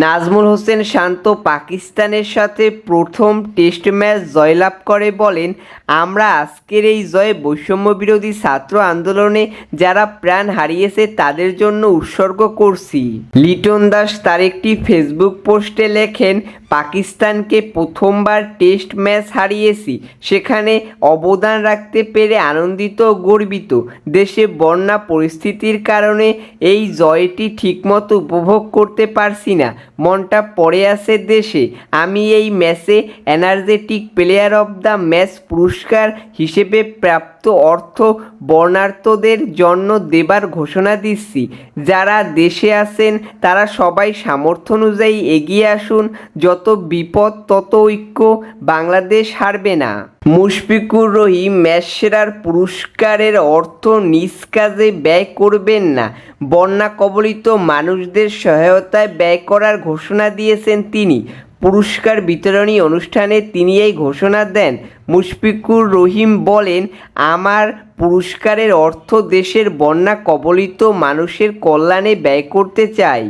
নাজমুল হোসেন শান্ত পাকিস্তানের সাথে প্রথম টেস্ট ম্যাচ জয়লাভ করে বলেন, আমরা আজকের এই জয়ে বৈষম্য বিরোধী ছাত্র আন্দোলনে যারা প্রাণ হারিয়েছে তাদের জন্য উৎসর্গ করছি। লিটন দাস তার একটি ফেসবুক পোস্টে লেখেন, পাকিস্তানকে প্রথমবার টেস্ট ম্যাচ হারিয়েছি। সেখানে অবদান রাখতে পেরে আনন্দিত ও গর্বিত। দেশে বন্যা পরিস্থিতির কারণে এই জয়টি ঠিকমতো উপভোগ করতে পারছি না। মনটা পড়ে আসে দেশে। আমি এই ম্যাচে energetic player of the match পুরস্কার হিসেবে প্রাপ্ত অর্থ বর্ণার্থদের জন্য দেবার ঘোষণা দিচ্ছি। যারা দেশে আছেন, তারা সবাই সামর্থ্য অনুযায়ী এগিয়ে আসুন। যত বিপদ, তত ঐক্য বাংলাদেশ হারবে না। মুশফিকুর রহিম ম্যাচ সেরার পুরস্কারের অর্থ নিজ কাজে ব্যয় করবেন না। বন্যা কবলিত মানুষদের সহায়তায় ব্যয় করার ঘোষণা দিয়েছেন তিনি। পুরস্কার বিতরণী অনুষ্ঠানে তিনি এই ঘোষণা দেন। মুশফিকুর রহিম বলেন, আমার পুরস্কারের অর্থ দেশের বন্যা কবলিত মানুষের কল্যাণে ব্যয় করতে চাই।